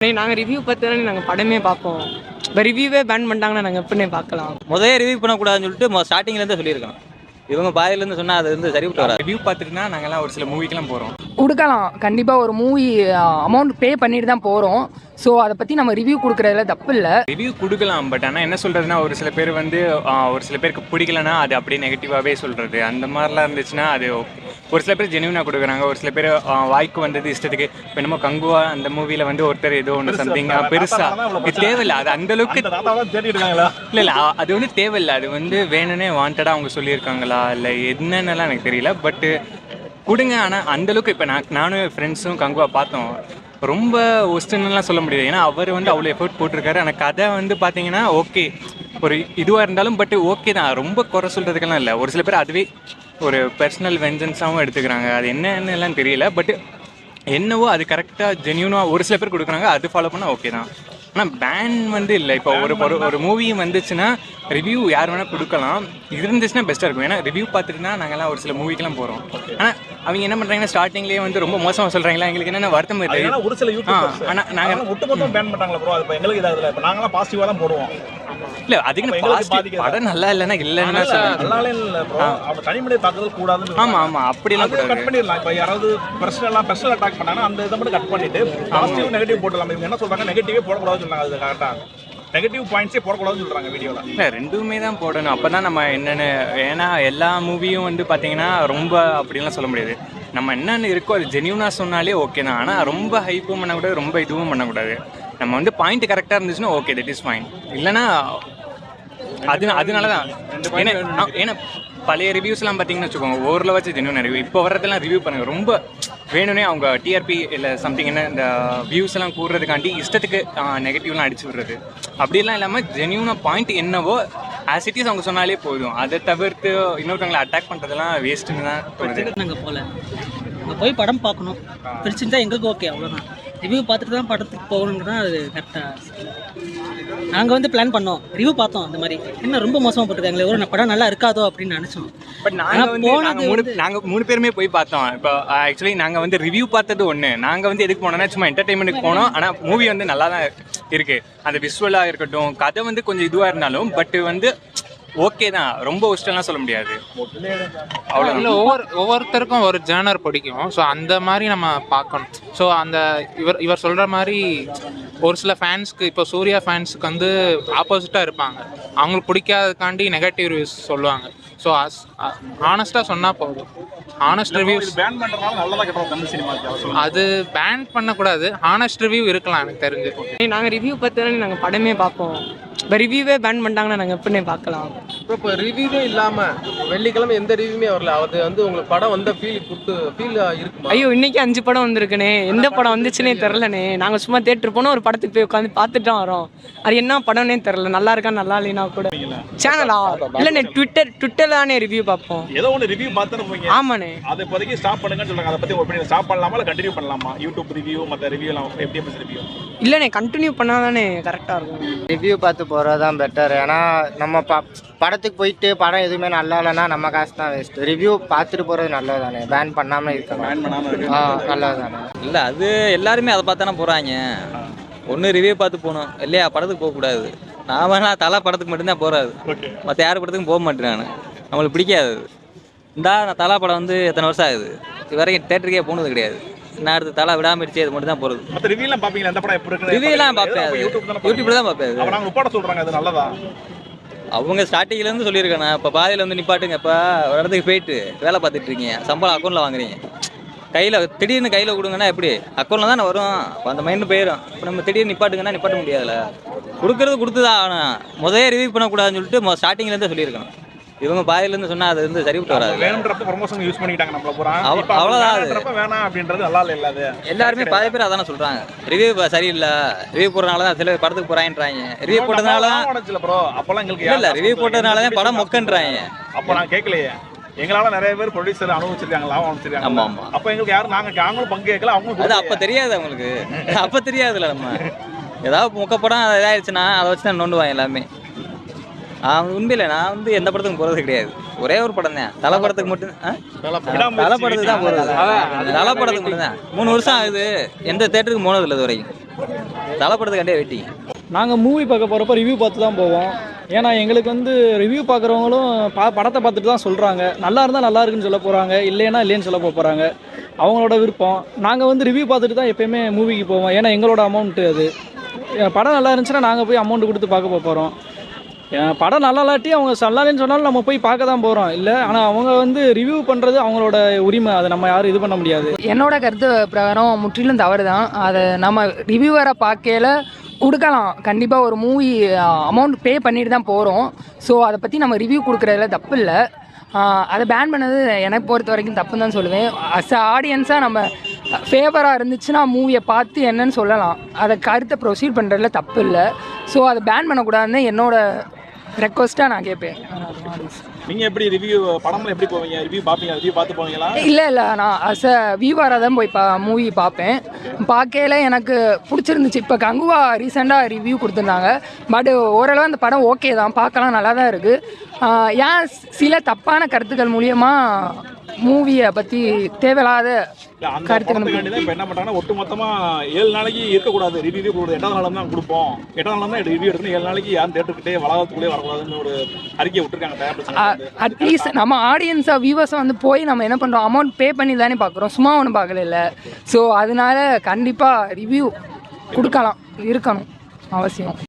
நாங்கள் ரிவ்யூ பார்த்து நாங்கள் படமே பார்ப்போம் இப்போ ரிவ்யூவே பேன் பண்ணிட்டாங்கன்னா நாங்கள் எப்படினே பார்க்கலாம் முதல்ல ரிவ்யூ பண்ணக்கூடாதுன்னு சொல்லிட்டு ஸ்டார்டிங்லேருந்து சொல்லியிருக்கணும் இவங்க பாதியிலேருந்து சொன்னால் அது வந்து சரிவிட்டு வராது. ரிவ்யூ பார்த்துட்டுனா நாங்கள்லாம் ஒரு சில மூவிக்கெல்லாம் போகிறோம் கொடுக்கலாம். கண்டிப்பாக ஒரு மூவி அமௌண்ட் பே பண்ணிட்டு தான் போகிறோம் ஸோ அதை பற்றி நம்ம ரிவ்யூ கொடுக்குறதுல தப்பு இல்லை. ரிவ்யூ கொடுக்கலாம் பட் ஆனால் என்ன சொல்கிறதுனா ஒரு சில பேர் வந்து ஒரு சில பேருக்கு பிடிக்கலனா அது அப்படியே நெகட்டிவாகவே சொல்கிறது அந்த மாதிரிலாம் இருந்துச்சுன்னா அது. ஒரு சில பேர் ஜென்யூனாக கொடுக்குறாங்க. ஒரு சில பேர் வாய்க்கு வந்தது இஷ்டத்துக்கு இப்போ என்னமோ கங்குவா அந்த மூவியில் வந்து ஒருத்தர் ஏதோ ஒன்று சம்திங் பெருசாக இது தேவையில்லை. அது அந்த அளவுக்கு இல்லை இல்லை. அது வந்து தேவையில்லை. அது வந்து வேணும்னே வாண்டடாக அவங்க சொல்லியிருக்காங்களா? இல்லை என்னென்னலாம் எனக்கு தெரியல. பட்டு கொடுங்க ஆனால் அந்தளவுக்கு இப்போ நான் நானும் ஃப்ரெண்ட்ஸும் கங்குவா பார்த்தோம். ரொம்ப ஒஸ்ட்டுன்னுலாம் சொல்ல முடியாது. ஏன்னா அவர் வந்து அவ்வளோ எஃபர்ட் போட்டிருக்காரு. ஆனால் கதை வந்து பார்த்தீங்கன்னா ஓகே ஒரு இதுவாக இருந்தாலும் பட் ஓகே தான். ரொம்ப குறை சொல்கிறதுக்கெல்லாம் இல்லை. ஒரு சில பேர் அதுவே ஒரு பர்சனல் வெஞ்சன்ஸாகவும் எடுத்துக்கிறாங்க. அது என்னன்னு எல்லாம் தெரியல. பட் என்னவோ அது கரெக்டாக ஜென்யூனாக ஒரு சில பேர் கொடுக்குறாங்க. அது ஃபாலோ பண்ணால் ஓகே தான். ஆனால் பேன் வந்து இல்லை. இப்போ ஒரு ஒரு ஒரு மூவி வந்துச்சுன்னா ரிவ்யூ யார் வேணால் கொடுக்கலாம். இருந்துச்சுன்னா பெஸ்ட்டாக இருக்கும். ஏன்னா ரிவ்யூ பார்த்துட்டுனா நாங்கள்லாம் ஒரு சில மூவிக்கெல்லாம் போகிறோம் ஆனால் அவங்க என்ன பண்ணுறாங்கன்னா ஸ்டார்டிங்லேயே வந்து ரொம்ப மோசமாக சொல்கிறாங்களா எங்களுக்கு என்னென்ன வருத்தம் இல்லை ஒரு சில யூடியூபர்ஸ் ஆனா நாங்க- நாங்க ஒட்டுமொத்தம் பேன் பண்ணாங்களா ப்ரோ இப்போ எங்களுக்கு இதாகுதுல இப்போ நாங்களாம் பாசிட்டிவா தான் போடுவோம். இல்லை அதுக்கு பாசிட்டிவ். படம் நல்லா இல்லைன்னா இல்லைன்னு சொல்லுங்க தனிமனித தாக்குதல் கூடாதுன்னு ஆமாம் ஆமாம் அப்படிலாம் கட் கூடாது. பண்ணிடலாம். இப்போ யாராவது பர்சனலாக பர்சனல் அட்டாக் பண்ணாங்கன்னா அந்த இதை மட்டும் கட் பண்ணிட்டு பாசிட்டிவ் நெகட்டிவ் போட்டுடலாம். இவங்க என்ன சொல்றாங்க? நெகட்டிவே போடக்கூடாதுன்னு சொல்றாங்க. அது கரெக்டாக நெகட்டிவ் பாயிண்ட்ஸே போடக்கூடாதுன்னு சொல்றாங்க வீடியோவில் இல்லை ரெண்டுமே தான் போடணும். அப்போ தான் நம்ம என்னென்னு ஏன்னா எல்லா மூவியும் வந்து பார்த்தீங்கன்னா ரொம்ப அப்படிலாம் சொல்ல முடியாது. நம்ம என்னென்ன இருக்கோ அது ஜென்யூனாக சொன்னாலே ஓகே தான். ஆனால் ரொம்ப ஹைப்பும் பண்ணக்கூடாது ரொம்ப இதுவும் பண்ணக்கூடாது. நம்ம வந்து பாயிண்ட் கரெக்டாக இருந்துச்சுன்னா ஓகே தட் இஸ் ஃபைன் இல்லைன்னா அது அதனால தான் ஏன்னா ஏன்னா பழைய ரிவ்யூஸ்லாம் பார்த்தீங்கன்னு வச்சுக்கோங்க ஓரில் வச்சு ஜென்யூன் ரிவ்யூ இப்போ வரதெல்லாம் ரிவ்யூ பண்ணுங்க. ரொம்ப வேணும்னே அவங்க டிஆர்பி இல்லை சம்திங் என்ன இந்த வியூஸ் எல்லாம் கூடுறதுக்காண்டி இஷ்டத்துக்கு நெகட்டிவ்லாம் அடிச்சு விடுறது. அப்படிலாம் இல்லாமல் ஜென்யூனாக பாயிண்ட் என்னவோ ஆஸ் இட் இஸ் அவங்க சொன்னாலே போதும். அதை தவிர்த்து இன்னொருத்தவங்களை அட்டாக் பண்ணுறதெல்லாம் வேஸ்ட்டுன்னு தான் தோணுது. நாங்கள் போகல அங்கே போய் படம் பார்க்கணும். பிடிச்சிருந்தா எங்களுக்கு ஓகே அவ்வளோதான் ரிவ்யூ பார்த்துட்டு தான் படத்துக்கு போகணுங்கிறது தான் அது கரெக்டாக நாங்கள் வந்து பிளான் பண்ணோம். ரிவ்யூ பார்த்தோம் அந்த மாதிரி. என்ன ரொம்ப மோசமாக போட்டிருக்காங்களே ஒரு படம் நல்லா இருக்காதோ அப்படின்னு நினச்சோம். பட் நாங்கள் போனது மூணு நாங்கள் மூணு பேருமே போய் பார்த்தோம். இப்போ ஆக்சுவலி நாங்கள் வந்து ரிவ்யூ பார்த்தது ஒன்று நாங்கள் வந்து எதுக்கு போனோம்னா சும்மா என்டர்டைன்மெண்ட்டுக்கு போனோம். ஆனால் மூவி வந்து நல்லா தான் இருக்குது அந்த விஷுவலாக இருக்கட்டும் கதை வந்து கொஞ்சம் இதுவாக இருந்தாலும் பட் வந்து ஓகே தான். ரொம்ப ஒஸ்டெல்லாம் சொல்ல முடியாது. அவ்வளோ இல்லை ஒவ்வொரு ஒவ்வொருத்தருக்கும் ஒரு ஜேர்னர் பிடிக்கும். ஸோ அந்த மாதிரி நம்ம பார்க்கணும். ஸோ அந்த இவர் இவர் சொல்கிற மாதிரி ஒரு சில ஃபேன்ஸ்க்கு இப்போ சூர்யா ஃபேன்ஸுக்கு வந்து ஆப்போசிட்டாக இருப்பாங்க. அவங்களுக்கு பிடிக்காததுக்காண்டி நெகட்டிவ் ரிவ்யூஸ் சொல்லுவாங்க. ஸோ ஆனஸ்ட்டாக சொன்னால் போதும். ஆனஸ்ட் ரிவ்யூஸ் பேன் பண்ணுறதுனால நல்லதாக கட்டுறோம் தமிழ் சினிமாக்கு அது பேன் பண்ணக்கூடாது. ஆனஸ்ட் ரிவ்யூ இருக்கலாம் எனக்கு தெரிஞ்சு. நாங்கள் ரிவ்யூ பார்த்து நாங்கள் படமே பார்ப்போம். இப்போ ரிவ்யூவே பேன் பண்ணிட்டாங்கன்னா நாங்கள் எப்படினே பார்க்கலாம்? ப்ரோ இப்போ ரிவ்யூவே இல்லாம வெள்ளிக்கிழமை எந்த ரிவ்யூமே வரல. அது வந்து உங்களுக்கு படம் வந்த ஃபீல் கொடுத்து ஃபீல் இருக்குமா? ஐயோ இன்னைக்கு அஞ்சு படம் வந்திருக்குனே எந்த படம் வந்துச்சுன்னே தெரிலனே நாங்கள் சும்மா தேட்டர் போனோம் ஒரு படத்துக்கு போய் உட்காந்து பார்த்துட்டு வரோம். அது என்ன படம்னே தெரில நல்லா இருக்கா நல்லா இல்லைனா கூட. சேனலா இல்லைண்ணே ட்விட்டர் ட்விட்டரில் தானே ரிவ்யூ பார்ப்போம். ஏதோ ஒன்று ரிவ்யூ பார்த்துன்னு போங்க. ஆமாண்ணே. அதை இப்போதைக்கு ஸ்டாப் பண்ணுங்கன்னு சொல்றாங்க. அதை பற்றி ஒப்பீனியன் ஸ்டாப் பண்ணலாமா இல்லை கண்டினியூ பண்ணலாமா? யூடியூப் ரிவ்யூ மற்ற ரிவ்யூ எல்லாம் எஃப்டிஎம்எஸ் ரிவ்யூ இல்லைண்ணே கண்டினியூ பண்ணால் தானே கரெக்டாக இருக்கும். ரிவ்யூ பார்த்து போகிறது தான் பெட்டர் ஏன்னா நம்ம ப படத்துக்கு போயிட்டு படம் எதுவுமே நல்லா இல்லைன்னா நம்ம காசு தான் வேஸ்ட் ரிவ்யூ பார்த்துட்டு போகிறது நல்லது தானே பேன் பண்ணாமல் இருக்கலாம். பேன் பண்ணாமல் இருக்கு ஆ நல்லது தானே இல்லை அது எல்லாருமே அதை பார்த்தானே போகிறாங்க ஒன்று ரிவ்யூ பார்த்து போகணும். இல்லையா படத்துக்கு போகக்கூடாது. நான் வேணா தலை படத்துக்கு மட்டும்தான் போகிறாது ஓகே மற்ற யார் படத்துக்கும் போக மாட்டேன் நான். நம்மளுக்கு பிடிக்காது. இந்தா நான் தலா படம் வந்து எத்தனை வருஷம் ஆகுது? இது வரைக்கும் தேட்டருக்கே போனது கிடையாது. நான் அடுத்து தலா விடாமடிச்சு அது மட்டும் தான் போகிறது மற்ற ரிவ்யூலாம் பார்ப்பீங்களா எந்த படம் எப்படி இருக்கு ரிவ்யூலாம் பார்ப்பேன் யூடியூப்ல தான் பார்ப்பேன் நாங்கள் உப்பாட சொல்கிறாங்க அது நல்லதா? அவங்க ஸ்டார்டிங்லேருந்து சொல்லியிருக்கானே இப்போ பாதியில் வந்து நிப்பாட்டுங்க இப்போ ஒரு இடத்துக்கு போயிட்டு வேலை பார்த்துட்டு இருக்கீங்க. சம்பளம் அக்கௌண்ட்டில் வாங்குறீங்க. கையில் திடீர்னு கையில் கொடுங்கன்னா எப்படி? அக்கௌண்ட்டில் தானே வரும். அந்த மைண்டு போயிடும் இப்போ நம்ம திடீர்னு நிப்பாட்டுங்கன்னா நிப்பாட்ட முடியாதுல்ல. கொடுக்கறது கொடுத்து தான் ஆகணும். முதல்ல ரிவ்யூ பண்ணக்கூடாதுன்னு சொல்லிட்டு ஸ்டார்டிங்லேருந்து சொல்லியிருக்கணும். இவங்க பாதியிலேருந்து சொன்னால் அது வந்து சரிவிட்டு வராது. வேணுன்றப்ப ப்ரொமோஷன் யூஸ் பண்ணிக்கிட்டாங்க நம்மள பூரா. அவ- இப்ப அவங்க அவ்வளவுதான் அது. வேணாம் அப்படின்றது நல்லா இல்லை அது. எல்லாருமே பாதி பேர் அதானே சொல்கிறாங்க ரிவ்யூ சரியில்லை. ரிவ்யூ போடுறதுனால தான் சில படத்துக்கு போகிறாங்கன்றாங்க ரிவ்யூ போட்டதுனால தான் ப்ரோ அப்பெல்லாம் எங்களுக்கு இல்லை ரிவ்யூ போட்டதுனால தான் படம் மொக்கன்றாங்க. அப்போ நான் கேட்கலையே எங்களால நிறைய பேர் ப்ரொடியூசர் அனுபவிச்சிருக்காங்க லாபம் அனுபவிச்சிருக்காங்க. ஆமா, ஆமா. அப்ப எங்களுக்கு யாரும் நாங்க நாங்களும் பங்கு கேட்கல அவங்களும் அது அப்போ தெரியாது அவங்களுக்கு. அப்போ தெரியாதுல்ல நம்ம. ஏதாவது முக்க படம் அது இதாயிடுச்சுன்னா அதை வச்சு தான் நோண்டுவாங்க எல்லாமே. உண்மையில நான் வந்து எந்த படத்துக்கும் போகிறது கிடையாது. ஒரே ஒரு படம் தான். தலை படத்துக்கு மட்டும்? தலை படத்துக்கு தான் போகிறது தலை படத்துக்கு மட்டும் தான் மூணு வருஷம் ஆகுது. எந்த தேட்டருக்கு போனது இல்லை இது வரைக்கும் தலைப்படத்துக்காண்டே வெயிட்டிங் நாங்கள் மூவி பார்க்க போகிறப்ப ரிவ்யூ பார்த்து தான் போவோம். ஏன்னா எங்களுக்கு வந்து ரிவ்யூ பார்க்குறவங்களும் பா படத்தை பார்த்துட்டு தான் சொல்கிறாங்க நல்லா இருந்தால் நல்லா இருக்குன்னு சொல்ல போகிறாங்க இல்லைன்னா இல்லைன்னு சொல்ல போகிறாங்க அவங்களோட விருப்பம். நாங்கள் வந்து ரிவ்யூ பார்த்துட்டு தான் எப்பயுமே மூவிக்கு போவோம். ஏன்னா எங்களோட அமௌண்ட்டு அது. படம் நல்லா இருந்துச்சுன்னா நாங்கள் போய் அமௌண்ட் கொடுத்து பார்க்க போகிறோம் படம் நல்லா இல்லாட்டி அவங்க நல்லா சொன்னாலும் நம்ம போய் பார்க்க தான் போகிறோம் இல்லை ஆனால் அவங்க வந்து ரிவ்யூ பண்ணுறது அவங்களோட உரிமை. அதை நம்ம யாரும் இது பண்ண முடியாது. என்னோட கருத்து பிரகாரம் முற்றிலும் தவறு தான் அதை நம்ம ரிவ்யூவரை பார்க்கையில கொடுக்கலாம். கண்டிப்பாக ஒரு மூவி அமௌண்ட் பே பண்ணிட்டு தான் போகிறோம் ஸோ அதை பற்றி நம்ம ரிவ்யூ கொடுக்குறதுல தப்பு இல்லை. அதை பேன் பண்ணது எனக்கு பொறுத்த வரைக்கும் தப்புன்னு தான் சொல்லுவேன். அஸ் அ ஆடியன்ஸாக நம்ம ஃபேவராக இருந்துச்சுன்னா மூவியை பார்த்து என்னன்னு சொல்லலாம். அதை கருத்தை ப்ரொசீட் பண்ணுறதுல தப்பு இல்லை. ஸோ அதை பேன் பண்ணக்கூடாதுன்னு என்னோட ரெக்வஸ்ட்டாக நான் கேட்பேன் நீங்க எப்படி ரிவ்யூ படம்ல எப்படி போவீங்க? ரிவ்யூ பாப்பீங்க ரிவ்யூ பார்த்து போவீங்களா? இல்லை இல்லை. நான் அஸ் அ வியூவராக தான் போய் பா மூவி பார்ப்பேன். பார்க்கையில எனக்கு பிடிச்சிருந்துச்சு. இப்போ கங்குவா ரீசெண்டாக ரிவ்யூ கொடுத்துருந்தாங்க. பட் ஓரளவு அந்த படம் ஓகே தான். பார்க்கலாம் நல்லா தான் இருக்குது ஏன் சில தப்பான கருத்துக்கள் மூலியமாக மூவியை பற்றி தேவையில்லாத இப்போ என்ன பண்றாங்கன்னா ஒட்டு மொத்தமா ஏழு நாளைக்கு இருக்கக்கூடாது. ரிவ்யூ கொடுக்குறது எட்டாவது நாள் தான் கொடுப்போம். எட்டாவது நாள் தான் ரிவ்யூ எடுக்கணும் ஏழு நாளைக்கு யாரும் தேட்டருக்கிட்டே வளாகத்துக்குள்ளே வரக்கூடாதுன்னு ஒரு அறிக்கை விட்டுருக்காங்க. அட்லீஸ்ட் நம்ம ஆடியன்ஸாக வியூவர்ஸாக வந்து போய் நம்ம என்ன பண்ணுறோம் அமௌண்ட் பே பண்ணி தானே பார்க்குறோம். சும்மா ஒன்றும் பார்க்கல ஸோ அதனால கண்டிப்பாக ரிவ்யூ கொடுக்கலாம். இருக்கணும். அவசியம்.